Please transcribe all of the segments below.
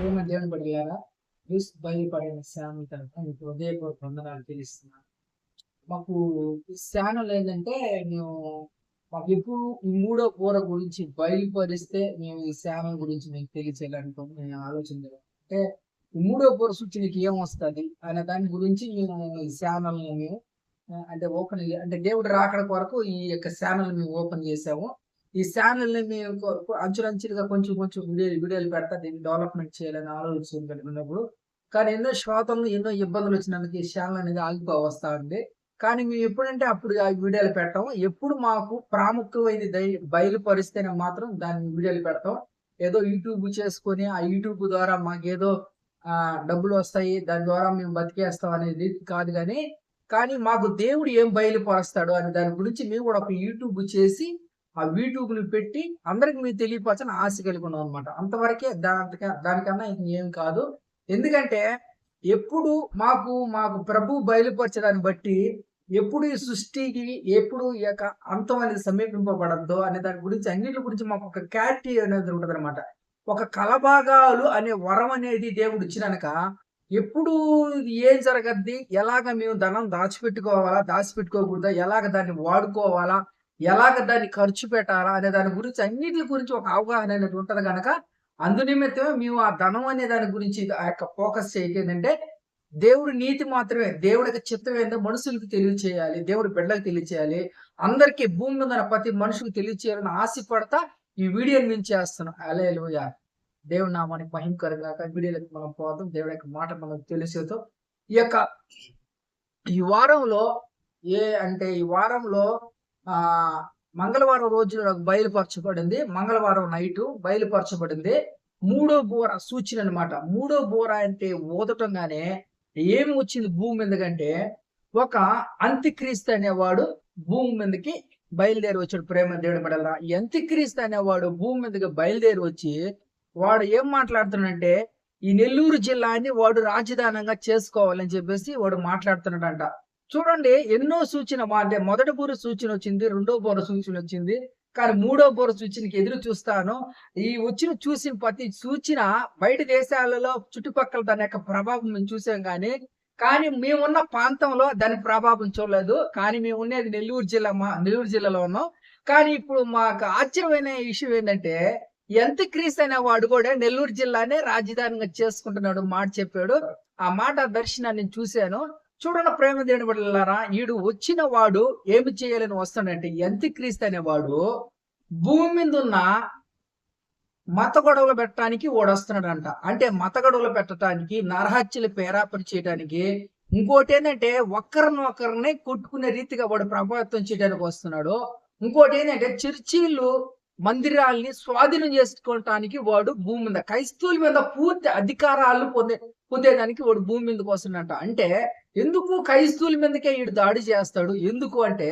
ప్రేమ దేవుని పడిగారా క్రీస్తు బయలుపడిన శ్యామల తరఫున మీకు హృదయపూర్వక వందనాలు తెలుస్తున్నాను మాకు ఈ ఛానల్ ఏంటంటే మేము మాకు ఎప్పుడు ఈ మూడో కూర గురించి బయలుపరిస్తే మేము ఈ ఛానల్ గురించి మీకు తెలియచేయాలనుకో నేను ఆలోచన అంటే ఈ మూడో కూర సూచనకి ఏం వస్తుంది అనే దాని గురించి మేము ఈ మేము అంటే ఓపెన్ అంటే దేవుడు రాకడ కొరకు ఈ యొక్క ఛానల్ మేము ఓపెన్ చేసాము ఈ ఛానల్ని మేము అంచులంచులుగా కొంచెం కొంచెం వీడియోలు వీడియోలు పెడతా దీన్ని డెవలప్మెంట్ చేయాలని ఆలోచన కలిగినప్పుడు కానీ ఎన్నో శ్రోతలు ఎన్నో ఇబ్బందులు వచ్చినందుకు ఈ ఛానల్ అనేది ఆగిపో వస్తూ ఉంది. కానీ మేము ఎప్పుడంటే అప్పుడు ఆ వీడియోలు పెట్టాం. ఎప్పుడు మాకు ప్రాముఖ్యమైనది దై- బయలుపరిస్తేనే మాత్రం దాన్ని వీడియోలు పెడతాం. ఏదో యూట్యూబ్ చేసుకొని ఆ యూట్యూబ్ ద్వారా మాకేదో డబ్బులు వస్తాయి. దాని ద్వారా మేము బతికేస్తాం అనేది కాదు కానీ కానీ మాకు దేవుడు ఏం బయలుపరుస్తాడు అని దాని గురించి మేము కూడా ఒక యూట్యూబ్ చేసి ఆ యూట్యూబ్లు పెట్టి అందరికి మేము తెలియపరచని ఆశ కలిగి ఉన్నాం అనమాట అంతవరకే దానిక దానికన్నా ఏం కాదు. ఎందుకంటే ఎప్పుడు మాకు మాకు ప్రభు బయలుపరచడాన్ని బట్టి ఎప్పుడు ఈ సృష్టికి ఎప్పుడు ఈ యొక్క అంతం అనేది సమీపింపబడద్దో అనే దాని గురించి అన్నిటి గురించి మాకు ఒక క్లారిటీ అనేది ఉంటుంది అనమాట ఒక కలభాగాలు అనే వరం అనేది దేవుడు ఇచ్చినాక ఎప్పుడు ఇది ఏం జరగద్ది? ఎలాగ మేము ధనం దాచిపెట్టుకోవాలా దాచిపెట్టుకోకూడదా? ఎలాగ దాన్ని వాడుకోవాలా? ఎలాగ దాన్ని ఖర్చు పెట్టాలా అనే దాని గురించి అన్నిటి గురించి ఒక అవగాహన అనేది ఉంటుంది కనుక అందునిమిత్తమే మేము ఆ ధనం అనే దాని గురించి ఆ యొక్క ఫోకస్ చేయకేందంటే దేవుడి నీతి మాత్రమే దేవుడి యొక్క చిత్తం ఏందో మనుషులకు తెలియచేయాలి దేవుడి బిడ్డలకు తెలియచేయాలి అందరికీ భూమి మీద ఉన్న ప్రతి మనుషులకు తెలియచేయాలని ఆశపడతా ఈ వీడియోని నుంచి చేస్తున్నాం అలేలుయా దేవుడి నామానికి మహిమకరంగా వీడియోలకు మనం పోదాం. దేవుడి యొక్క మాట మనకు తెలిసేతో ఈ యొక్క ఈ వారంలో ఏ అంటే ఈ వారంలో మంగళవారం రోజు బయలుపరచబడింది. మంగళవారం నైట్ బయలుపరచబడింది. మూడో బోర సూచన అన్నమాట. మూడో బోర అంటే ఊదటంగానే ఏమి వచ్చింది భూమి మీదకంటే ఒక అంత్యక్రీస్తు అనేవాడు భూమి మీదకి బయలుదేరి వచ్చాడు ప్రేమ దేవుడి మెడల అంత్యక్రీస్తు అనేవాడు భూమి మీదకి బయలుదేరి వచ్చి వాడు ఏం మాట్లాడుతున్నాడంటే ఈ నెల్లూరు జిల్లాని వాడు రాజధానంగా చేసుకోవాలని చెప్పేసి వాడు మాట్లాడుతున్నాడంట. చూడండి ఎన్నో సూచన మా- అంటే మొదటి బోర సూచన వచ్చింది రెండో పూర సూచన వచ్చింది. కానీ మూడో పూర సూచనకి ఎదురు చూస్తాను. ఈ వచ్చిన చూసిన ప్రతి సూచన బయట దేశాలలో చుట్టుపక్కల దాని యొక్క ప్రభావం మేము చూసాం కానీ కానీ మేమున్న ప్రాంతంలో దాని ప్రభావం చూడలేదు. కానీ మేము ఉండేది నెల్లూరు జిల్లా మా నెల్లూరు జిల్లాలో ఉన్నాం. కానీ ఇప్పుడు మాకు ఆశ్చర్యమైన విషయం ఏంటంటే ఎంత క్రీస్ అనే వాడు కూడా నెల్లూరు జిల్లానే రాజధానిగా చేసుకుంటున్నాడు మాట చెప్పాడు. ఆ మాట దర్శనాన్ని నేను చూశాను. చూడండి ప్రేమ దేని బిడ్డలారా ఈడు వచ్చిన వాడు ఏమి చేయాలని వస్తాడంటే ఎంత క్రీస్తు అనేవాడు భూమి మీద ఉన్న మత గొడవలు పెట్టడానికి వాడు అంటే మత గొడవలు పెట్టడానికి నరహత్యలు పేరాపరి చేయడానికి ఇంకోటి ఏంటంటే ఒక్కరిని ఒకరిని కొట్టుకునే రీతిగా వాడు ప్రభావితం చేయడానికి వస్తున్నాడు. ఇంకోటి ఏంటంటే చర్చీలు మందిరాల్ని స్వాధీనం చేసుకోవటానికి వాడు భూమి మీద క్రైస్తవుల మీద పూర్తి అధికారాలు పొందే పొందేదానికి వాడు భూమి మీదకి వస్తున్నట్ట అంటే ఎందుకు క్రైస్తవుల మీదకే వీడు దాడి చేస్తాడు? ఎందుకు అంటే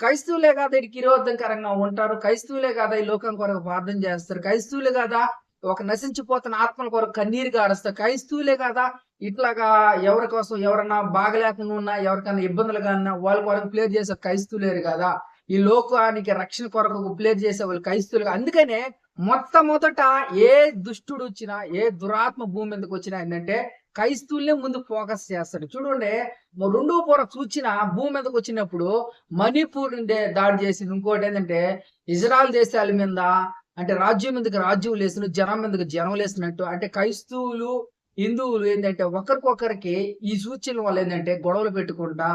క్రైస్తవులే కాదా వీడికి విరోధకరంగా ఉంటారు? క్రైస్తవులే కాదా ఈ లోకం కొరకు ప్రార్థన చేస్తారు? క్రైస్తవులే కాదా ఒక నశించిపోతున్న ఆత్మల కొరకు కన్నీరు గారుస్తారు? క్రైస్తవులే కదా ఇట్లాగా ఎవరి కోసం ఎవరన్నా బాగలేకుండా ఉన్నా ఎవరికైనా ఇబ్బందులుగా ఉన్నా వాళ్ళ కొరకు ప్లేర్ చేసే క్రైస్తవులేరు కదా? ఈ లోకానికి రక్షణ కొరకు ప్లేర్ చేసే వాళ్ళు క్రైస్తవులు అందుకనే మొట్టమొదట ఏ దుష్టుడు వచ్చినా ఏ దురాత్మ భూమి మీదకి వచ్చినా ఏంటంటే క్రైస్తువులనే ముందు ఫోకస్ చేస్తాడు. చూడండి రెండో పొర చూచిన భూమి మీదకి వచ్చినప్పుడు మణిపూర్ నుండే దాడి చేసింది. ఇంకోటి ఏంటంటే ఇజ్రాయల్ దేశాల మీద అంటే రాజ్యం మీదకి రాజ్యం లేసిన జనం మీదకి జనం లేసినట్టు అంటే క్రైస్తువులు హిందువులు ఏంటంటే ఒకరికొకరికి ఈ సూచనల వల్ల ఏంటంటే గొడవలు పెట్టుకుంటా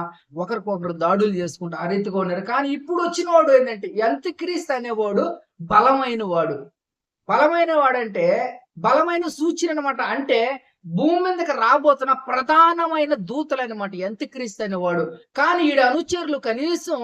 ఒకరికొకరు దాడులు చేసుకుంటా అరెత్తుగా ఉన్నారు. కానీ ఇప్పుడు వచ్చిన వాడు ఏంటంటే ఎంత క్రీస్తు అనేవాడు బలమైన వాడు బలమైన వాడంటే బలమైన సూచన అనమాట అంటే భూమి మీదకి రాబోతున్న ప్రధానమైన దూతలు అనమాట ఎంత క్రీస్తు అనేవాడు. కానీ ఈడ అనుచరులు కనీసం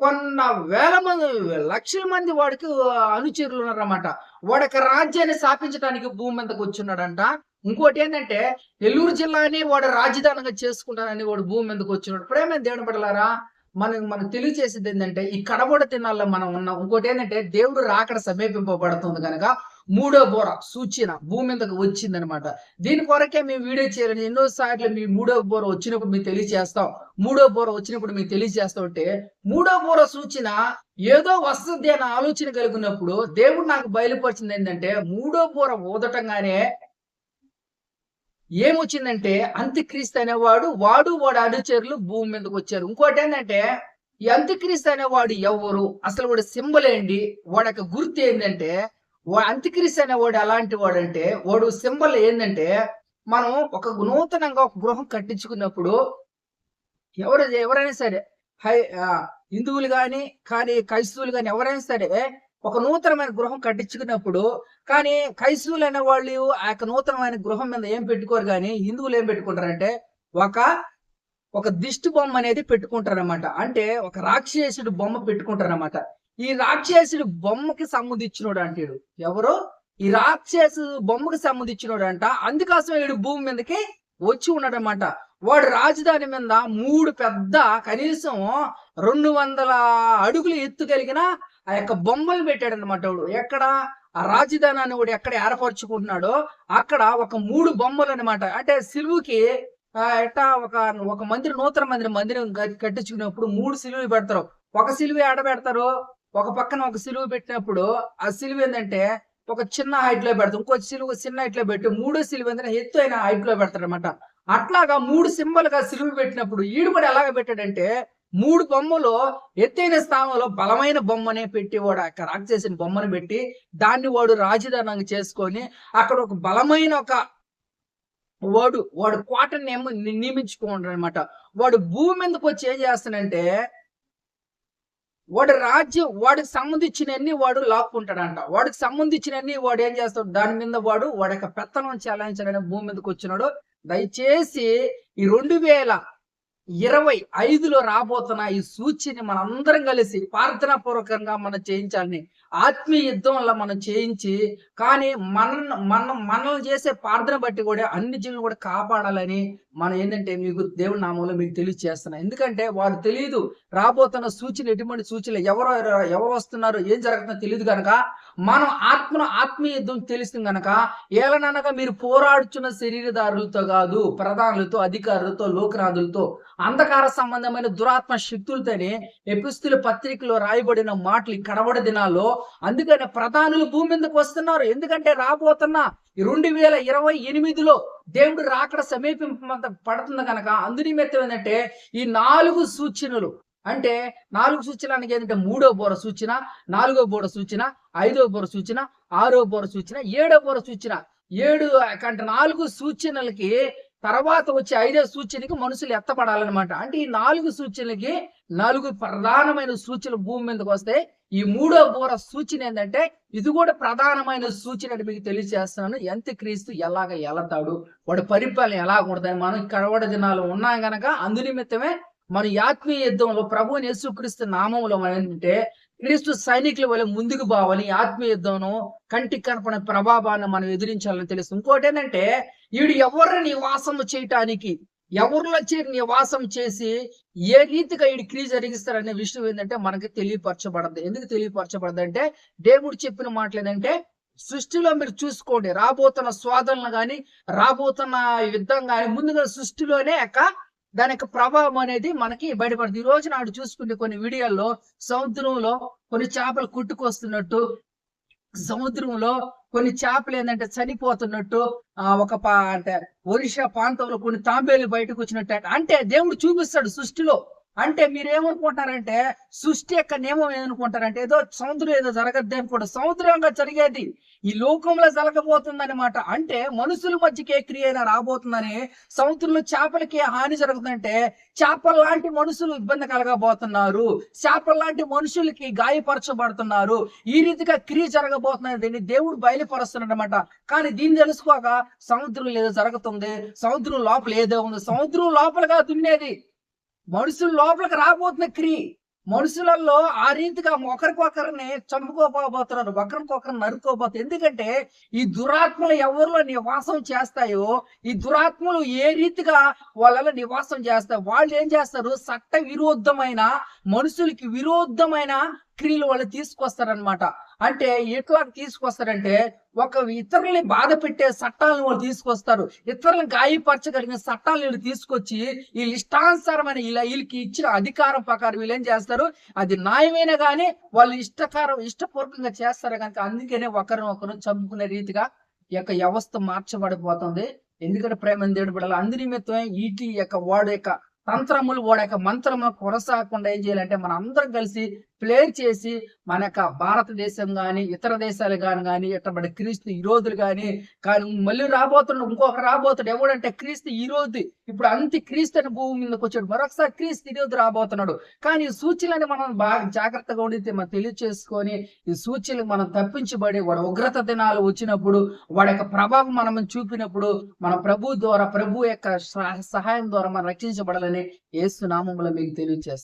కొన్న వేల మంది లక్షల మంది వాడికి అనుచరులు ఉన్నారన్నమాట. వాడికి రాజ్యాన్ని స్థాపించడానికి భూమి మీదకి వచ్చున్నాడంట ఇంకోటి ఏంటంటే నెల్లూరు జిల్లాని వాడు రాజధానిగా చేసుకుంటానని వాడు భూమి మీదకి వచ్చినాడు. ప్రేమ దేవుని పడలారా మనం మనకు తెలియచేసేది ఏంటంటే ఈ కడబోడ తినాల్లో మనం ఉన్నాం. ఇంకోటి ఏంటంటే దేవుడు రాకడ సమీపింపబడుతుంది కనుక మూడో బోర సూచన భూమి మీదకి వచ్చిందనమాట. దీని కొరకే మేము వీడియో చేయాలని ఎన్నో సార్లు మీ మూడో బోర వచ్చినప్పుడు మీకు తెలియజేస్తాం మూడో బోర వచ్చినప్పుడు మీకు తెలియజేస్తా ఉంటే మూడో బోర సూచన ఏదో వస్తుంది అన్న ఆలోచన కలిగినప్పుడు దేవుడు నాకు బయలుపరిచింది ఏంటంటే మూడో బోర ఊదటంగానే ఏమొచ్చిందంటే అంత్యక్రీస్తు అనేవాడు వాడు వాడు అనుచరులు భూమి మీదకి వచ్చారు. ఇంకోటి ఏంటంటే ఈ అంత్యక్రీస్తు అనేవాడు ఎవరు అసలు వాడు సింబల్ ఏంటి? వాడి యొక్క గుర్తు ఏంటంటే అంత్యక్రీస్తు అనేవాడు వాడు వాడంటే వాడు సింబల్ ఏంటంటే మనం ఒక నూతనంగా ఒక గృహం కట్టించుకున్నప్పుడు ఎవరు ఎవరైనా సరే హై ఆ, హిందువులు కానీ కానీ క్రైస్తవులు కానీ ఎవరైనా సరే ఒక నూతనమైన గృహం కట్టించుకున్నప్పుడు కానీ క్రైస్తవులు అనే వాళ్ళు ఆ యొక్క నూతనమైన గృహం మీద ఏం పెట్టుకోరు కానీ హిందువులు ఏం పెట్టుకుంటారంటే ఒక ఒక దిష్టి బొమ్మ అనేది పెట్టుకుంటారన్నమాట. అంటే ఒక రాక్షసుడు బొమ్మ పెట్టుకుంటారనమాట ఈ రాక్షసుడు బొమ్మకి సంబంధించినోడు అంటాడు. ఎవరు? ఈ రాక్షసు బొమ్మకి సంబంధించినోడు అంట. అందుకోసం వీడు భూమి మీదకి వచ్చి ఉన్నాడనమాట వాడు రాజధాని మీద మూడు పెద్ద కనీసం రెండు వందల అడుగులు ఎత్తు కలిగిన ఆ యొక్క బొమ్మలు పెట్టాడు అనమాట వాడు. ఎక్కడ ఆ రాజధాని కూడా వాడు ఎక్కడ ఏర్పరచుకుంటున్నాడో అక్కడ ఒక మూడు బొమ్మలు అనమాట అంటే సిలువుకి ఎట్ట ఎట్టా ఒక ఒక మందిరం నూతన మందిరం మందిరం కట్టించుకున్నప్పుడు మూడు సిలువలు పెడతారు. ఒక సిలువ ఆడబెడతారు ఒక పక్కన ఒక సిలువ పెట్టినప్పుడు ఆ సిలువ ఏంటంటే ఒక చిన్న హైట్లో పెడతారు. ఇంకో సిలువ చిన్న హైట్లో పెట్టి మూడో సిలువ ఏంటంటే ఎత్తు అయిన హైట్లో పెడతారు అనమాట అట్లాగా మూడు సింబల్గా సిలువ పెట్టినప్పుడు ఈడు కూడా ఎలాగ పెట్టాడంటే మూడు బొమ్మలు ఎత్తైన స్థానంలో బలమైన బొమ్మనే పెట్టి వాడు అక్కడ రాక్షసిన బొమ్మను పెట్టి దాన్ని వాడు రాజధానంగా చేసుకొని అక్కడ ఒక బలమైన ఒక వాడు వాడు కోటని ఏమో నియమించుకుంటాడు అనమాట వాడు భూమి మీదకి వచ్చి ఏం చేస్తాడంటే వాడు రాజ్యం వాడికి సంబంధించినన్ని వాడు లాక్కుంటాడంట. వాడికి సంబంధించినన్ని వాడు ఏం చేస్తాడు? దాని మీద వాడు వాడి యొక్క పెత్తనం చెలాయించాలని భూమి మీదకి వచ్చినాడు. దయచేసి ఈ రెండు వేల ఇరవై ఐదులో రాబోతున్న ఈ సూచిని మనందరం కలిసి ప్రార్థనా పూర్వకంగా మనం చేయించాలని ఆత్మీయ యుద్ధంలో మనం చేయించి కానీ మన మనం మనల్ని చేసే ప్రార్థన బట్టి కూడా అన్ని జీవులు కూడా కాపాడాలని మనం ఏంటంటే మీకు దేవుడి నామంలో మీకు తెలియజేస్తున్నాం ఎందుకంటే వారు తెలియదు రాబోతున్న సూచన ఎటువంటి సూచనలు ఎవరు ఎవరు వస్తున్నారు ఏం జరుగుతుందో తెలియదు కనుక మనం ఆత్మను ఆత్మీయ యుద్ధం తెలుస్తుంది కనుక ఏలననగా మీరు పోరాడుచున్న శరీరదారులతో కాదు ప్రధానులతో అధికారులతో లోకనాథులతో అంధకార సంబంధమైన దురాత్మ శక్తులతోనే ఎపిస్తుల పత్రికలో రాయబడిన మాటలు కడవడ దినాల్లో అందుకని ప్రధానులు భూమి మీదకి వస్తున్నారు. ఎందుకంటే రాబోతున్న ఈ రెండు వేల ఇరవై ఎనిమిదిలో దేవుడు రాకడ సమీప పడుతుంది కనుక అందుని నిమిత్తం ఏంటంటే ఈ నాలుగు సూచనలు అంటే నాలుగు సూచనలకి ఏంటంటే మూడో బోర సూచన నాలుగో బోర సూచన ఐదో బోర సూచన ఆరో బోర సూచన ఏడో బోర సూచన. ఏడు అంటే నాలుగు సూచనలకి తర్వాత వచ్చే ఐదో సూచనకి మనుషులు ఎత్తపడాలన్నమాట. అంటే ఈ నాలుగు సూచనలకి నాలుగు ప్రధానమైన సూచనలు భూమి మీదకి వస్తాయి ఈ మూడో బోర సూచన ఏంటంటే ఇది కూడా ప్రధానమైన సూచన అని మీకు తెలియజేస్తున్నాను. ఎంత క్రీస్తు ఎలాగ ఎలతాడు వాడి పరిపాలన ఎలా ఉండదని మనం కడవడ దినాలు ఉన్నాం గనక అందు నిమిత్తమే మన ఆత్మీయ యుద్ధంలో ప్రభువుని యేసుక్రీస్తు నామంలో మనం ఏంటంటే క్రీస్తు సైనికుల వల్ల ముందుకు పోవాలి ఆత్మీయ యుద్ధంను కంటికి కనపడిన ప్రభావాన్ని మనం ఎదిరించాలని తెలుసు ఇంకోటి ఏంటంటే వీడు ఎవరిని నివాసం చేయటానికి ఎవరిలో చేరి నివాసం చేసి ఏ రీతిగా వీడి క్రియ జరిగిస్తారనే విషయం ఏంటంటే మనకి తెలియపరచబడదు. ఎందుకు తెలియపరచబడదు అంటే దేవుడు చెప్పిన మాటలు ఏంటంటే సృష్టిలో మీరు చూసుకోండి. రాబోతున్న స్వాదనలు కానీ రాబోతున్న యుద్ధం కానీ ముందుగా సృష్టిలోనే యొక్క దాని యొక్క ప్రభావం అనేది మనకి బయటపడుతుంది ఈ రోజు నాడు చూసుకుంటే కొన్ని వీడియోల్లో సముద్రంలో కొన్ని చేపలు కుట్టుకొస్తున్నట్టు సముద్రంలో కొన్ని చేపలు ఏంటంటే చనిపోతున్నట్టు ఆ ఒక పా అంటే ఒరిషా ప్రాంతంలో కొన్ని తాంబేలు బయటకు వచ్చినట్టు అంటే దేవుడు చూపిస్తాడు సృష్టిలో. అంటే మీరు ఏమనుకుంటారంటే సృష్టి యొక్క నియమం ఏమనుకుంటారంటే ఏదో సముద్రం ఏదో జరగద్ది అనుకుంటా సముద్రంగా జరిగేది ఈ లోకంలో జరగబోతుంది అనమాట అంటే మనుషుల మధ్యకి ఏ క్రియ అయినా రాబోతుందని సముద్రంలో చేపలకి హాని జరుగుతుందంటే చేపల లాంటి మనుషులు ఇబ్బంది కలగబోతున్నారు. చేపల లాంటి మనుషులకి గాయపరచబడుతున్నారు. ఈ రీతిగా క్రియ జరగబోతున్నది దీన్ని దేవుడు బయలుపరుస్తున్నాడు అనమాట కానీ దీన్ని తెలుసుకోక సముద్రం ఏదో జరుగుతుంది సముద్రం లోపల ఏదో ఉంది. సముద్రం లోపలగా దున్నేది. మనుషులు లోపలికి రాబోతున్న క్రియ మనుషులలో ఆ రీతిగా ఒకరికొకరిని చంపుకోపోతున్నారు ఒకరికొకరు నరుకోపోతారు ఎందుకంటే ఈ దురాత్మలు ఎవరిలో నివాసం చేస్తాయో ఈ దురాత్మలు ఏ రీతిగా వాళ్ళలో నివాసం చేస్తాయి? వాళ్ళు ఏం చేస్తారు? చట్ట విరుద్ధమైన మనుషులకి విరుద్ధమైన క్రియలు వాళ్ళు తీసుకొస్తారనమాట అంటే ఎట్లా తీసుకొస్తారంటే ఒక ఇతరుల్ని బాధ పెట్టే చట్టాలను వాళ్ళు తీసుకొస్తారు. ఇతరులను గాయపరచగలిగిన చట్టాలను వీళ్ళు తీసుకొచ్చి వీళ్ళు ఇష్టానుసారమైన ఇలా వీళ్ళకి ఇచ్చిన అధికారం ప్రకారం వీళ్ళు ఏం చేస్తారు? అది న్యాయమైన కానీ వాళ్ళు ఇష్టకారం ఇష్టపూర్వకంగా చేస్తారు కనుక అందుకనే ఒకరిని ఒకరు చంపుకునే రీతిగా ఈ యొక్క వ్యవస్థ మార్చబడిపోతుంది. ఎందుకంటే ప్రేమ దేవుడు అందరి నిమిత్తం నిమిత్తమే ఈటి యొక్క వాడు యొక్క తంత్రములు వాడు యొక్క మంత్రము కొనసాగకుండా ఏం చేయాలంటే మన అందరం కలిసి ప్లేర్ చేసి మన యొక్క భారతదేశం కానీ ఇతర దేశాలు కానీ కానీ ఇటువంటి క్రీస్తు ఈ రోజులు కానీ కానీ మళ్ళీ రాబోతున్నాడు ఇంకొక రాబోతున్నాడు ఎవడంటే క్రీస్తు ఈ రోజు. ఇప్పుడు అంతి క్రీస్తు అని భూమి మీదకి వచ్చాడు. మరొకసారి క్రీస్తు ఈ రోజు రాబోతున్నాడు. కానీ ఈ సూచనని మనం బాగా జాగ్రత్తగా ఉండితే మనం తెలియచేసుకొని ఈ సూచనలు మనం తప్పించబడి వాడు ఉగ్రత దినాలు వచ్చినప్పుడు వాడి యొక్క ప్రభావం మనం చూపినప్పుడు మన ప్రభు ద్వారా ప్రభు యొక్క సహాయం ద్వారా మనం రక్షించబడాలని ఏసునామంలో మీకు తెలియజేస్తాం